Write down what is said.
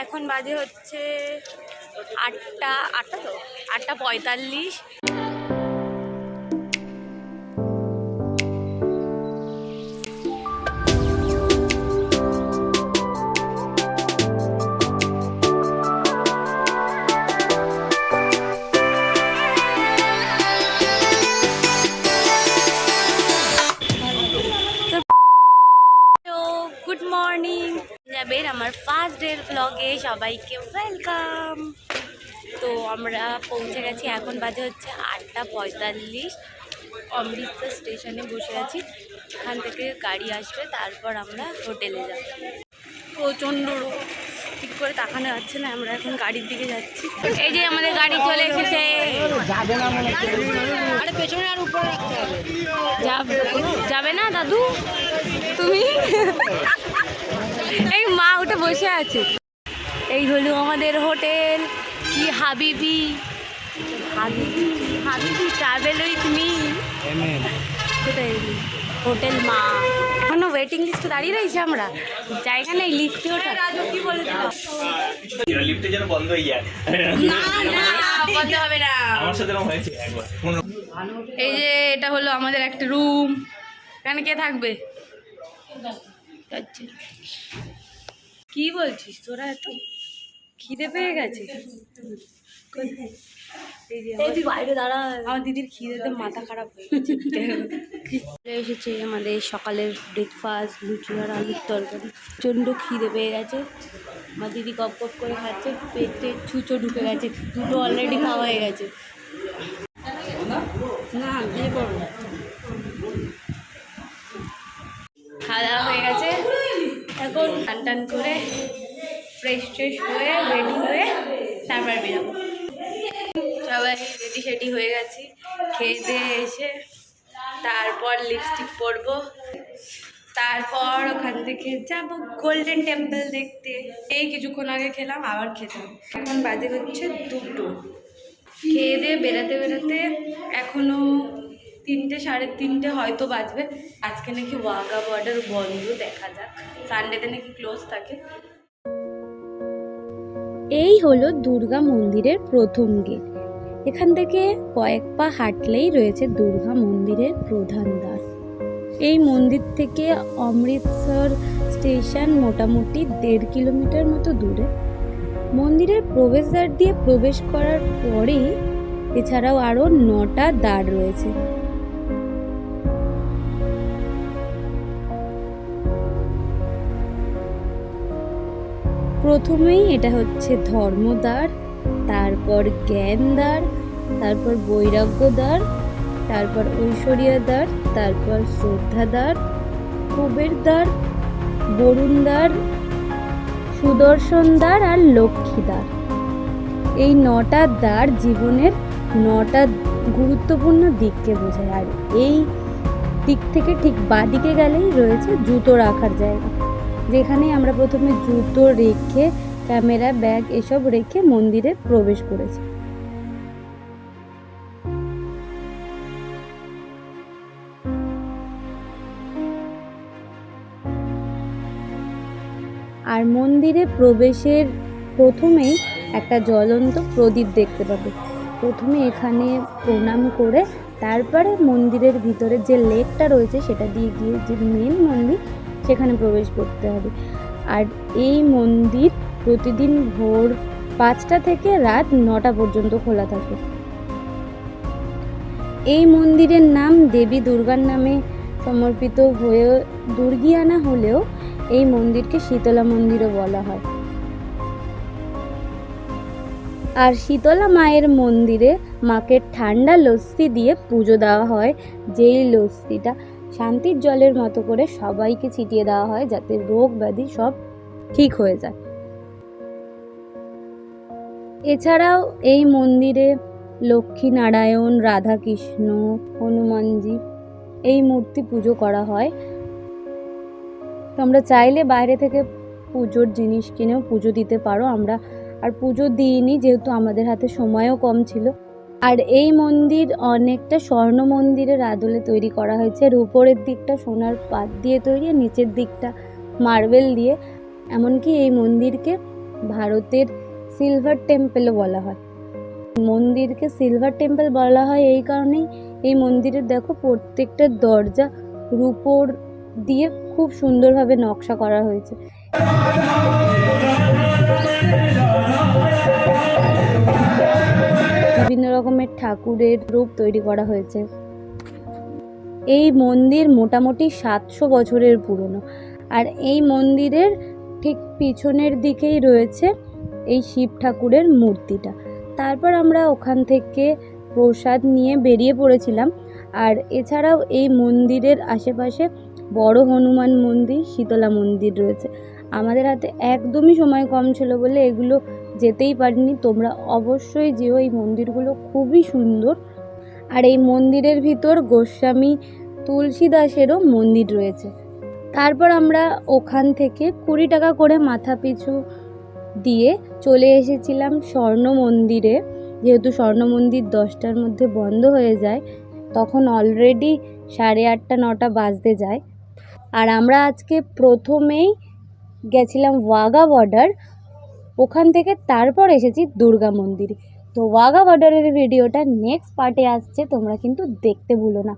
এখন বাজে হচ্ছে আটটা আটটা তো? আটটা পঁয়তাল্লিশ। গুড মর্নিং যাবেন আমার ফার্স্ট ডের ব্লগে সবাইকে ওয়েলকাম তো আমরা পৌঁছে গেছি এখন বাজে হচ্ছে আটটা পঁয়তাল্লিশ। অমৃতসর স্টেশনে বসে আছি এখান থেকে গাড়ি আসবে তারপর আমরা হোটেলে যাব। প্রচণ্ড রোদ। ঠিক করে তাকানো যাচ্ছে না আমরা এখন গাড়ির দিকে যাচ্ছি। এই যে আমাদের গাড়ি চলে এসেছে। আরে পেছনে আর উপরে রাখতে হবে। যাবে যাবে না দাদু? তুমি? এই মা উঠে বসে আছে। এই হলো আমাদের হোটেল। কি হাবিবি? হাবিবি হাবিবি ট্রাভেল উইথ মি হোটেল মা। এখনও ওয়েটিং লিস্টে দাঁড়িয়ে রয়েছি আমরা। জায়গা নেই লিফটে ওঠা। রাজু কি বলেছিল লিফটে যেন বন্ধ হয়ে যায়। না না বলতে হবে না। আমার সাথে এরকম হয়েছে একবার। এই যে এটা হলো আমাদের একটা রুম এখানে কে থাকবে? যাচ্ছে। কি বলছিস তোরা এত খিদে পেয়ে গেছে? এই আমার- বাইরে দাঁড়া। আমার দিদির খিদেতে মাথা খারাপ হয়ে গেছে। চলে এসেছে আমাদের সকালের ব্রেকফাস্ট লুচি আর আলুর তরকারি। প্রচণ্ড খিদে পেয়ে গেছে। আমার দিদি গপ গপ করে খাচ্ছে পেটে ছুঁচো ঢুকে গেছে। দুটো অলরেডি খাওয়া হয়ে গেছে। না করো খাওয়া দাওয়া হয়ে গেছে। এখন টান টান করে ফ্রেশ ট্রেশ হয়ে রেডি হয়ে তারপর বেরোবো। সবাই রেডি সেডি হয়ে গেছি। খেয়ে দিয়ে এসে তারপর লিপস্টিক পরবো। তারপর ওখান থেকে যাব গোল্ডেন টেম্পল দেখতে। এই কিছুক্ষণ আগে খেলাম, আবার খেতাম এখন বাজে হচ্ছে দুটো। খেয়ে দিয়ে বেরাতে বেরাতে এখনও তিনটে, সাড়ে তিনটে হয়তো বাজবে। আজকে নাকি ওয়াগা বর্ডার বন্ধ, দেখা যাক। সানডেতে নাকি ক্লোজ থাকে। এই হলো দুর্গা মন্দিরের প্রথম গেট। এখান থেকে কয়েক পা হাঁটলেই রয়েছে দুর্গা মন্দিরের প্রধান দ্বার। এই মন্দির থেকে অমৃতসর স্টেশন মোটামুটি দেড় কিলোমিটার মতো দূরে। মন্দিরের প্রবেশদ্বার দিয়ে প্রবেশ করার পরেই এছাড়াও আরও নটা দ্বার রয়েছে। প্রথমেই এটা হচ্ছে ধর্মদ্বার, তারপর জ্ঞানদ্বার, তারপর বৈরাগ্যদ্বার, তারপর ঐশ্বর্যদ্বার, তারপর শ্রদ্ধাদ্বার, কুবেরদ্বার, বরুণদ্বার, সুদর্শনদ্বার আর লক্ষ্মীদ্বার। এই নটা দ্বার জীবনের নটা গুরুত্বপূর্ণ দিককে বোঝায়। আর এই দিক থেকে ঠিক বাদিকে গেলেই রয়েছে জুতো রাখার জায়গা। যেখানে আমরা প্রথমে জুতো, রেখে, ক্যামেরা, ব্যাগ এসব রেখে মন্দিরে প্রবেশ করেছি। আর মন্দিরে প্রবেশের প্রথমেই একটা জ্বলন্ত প্রদীপ দেখতে পাবে। প্রথমে এখানে প্রণাম করে, তারপরে মন্দিরের ভিতরে যে লেকটা রয়েছে, সেটা দিয়ে গিয়ে যে মেন মন্দির সেখানে প্রবেশ করতে হবে। আর এই মন্দির প্রতিদিন ভোর পাঁচটা থেকে রাত নটা পর্যন্ত খোলা থাকে। এই মন্দিরের নাম দেবী দুর্গার নামে সমর্পিত হয়ে দুর্গিয়ানা হলেও এই মন্দিরকে শীতলা মন্দিরও বলা হয়। আর শীতলা মায়ের মন্দিরে মাকে ঠান্ডা লস্যি দিয়ে পুজো দেওয়া হয়, যেই লস্যিটা শান্তির জলের মতো করে সবাইকে ছিটিয়ে দেওয়া হয় যাতে রোগ ব্যাধি সব ঠিক হয়ে যায়। এছাড়াও এই মন্দিরে লক্ষ্মী নারায়ণ রাধাকৃষ্ণ, হনুমানজি এই মূর্তি পুজো করা হয়। তোমরা চাইলে বাইরে থেকে পুজোর জিনিস কিনেও পুজো দিতে পারো। আমরা আর পুজো দিইনি যেহেতু আমাদের হাতে সময়ও কম ছিল। আর এই মন্দির অনেকটা স্বর্ণ মন্দিরের আদলে তৈরি করা হয়েছে। আর উপরের দিকটা সোনার পাত দিয়ে তৈরি, আর নিচের দিকটা মার্বেল দিয়ে। এমনকি এই মন্দিরকে ভারতের সিলভার টেম্পেলও বলা হয়। মন্দিরকে সিলভার টেম্পল বলা হয় এই কারণেই এই মন্দিরের দেখো প্রত্যেকটা দরজা রূপোর দিয়ে খুব সুন্দরভাবে নকশা করা হয়েছে। বিভিন্ন রকমের ঠাকুরের রূপ তৈরি করা হয়েছে। এই মন্দির মোটামুটি সাতশো বছরের পুরনো। আর এই মন্দিরের ঠিক পিছনের দিকেই রয়েছে এই শিব ঠাকুরের মূর্তিটা। তারপর আমরা ওখান থেকে প্রসাদ নিয়ে বেরিয়ে পড়েছিলাম। আর এছাড়াও এই মন্দিরের আশেপাশে বড় হনুমান মন্দির, শীতলা মন্দির রয়েছে। আমাদের হাতে একদমই সময় কম ছিল বলে এগুলো যেতেই পারিনি। তোমরা অবশ্যই যেও, এই মন্দিরগুলো খুবই সুন্দর। আর এই মন্দিরের ভিতর গোস্বামী তুলসী দাসেরও মন্দির রয়েছে। তারপর আমরা ওখান থেকে কুড়ি টাকা করে মাথা পিছু দিয়ে চলে এসেছিলাম স্বর্ণ মন্দিরে। যেহেতু স্বর্ণ মন্দির দশটার মধ্যে বন্ধ হয়ে যায়, তখন অলরেডি সাড়ে আটটা, নটা বাজতে যায়। আর আমরা আজকে প্রথমেই গেছিলাম ওয়াগা বর্ডার, ওখান থেকে তারপর এসেছি দুর্গা মন্দির। তো ওয়াগা বর্ডারের ভিডিওটা নেক্সট পার্টে আসছে, তোমরা কিন্তু দেখতে ভুলো না।